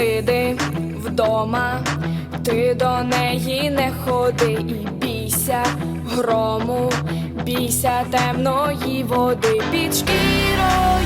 сиди вдома, ти до неї не ходи і бійся грому, бійся темної води під шкірою.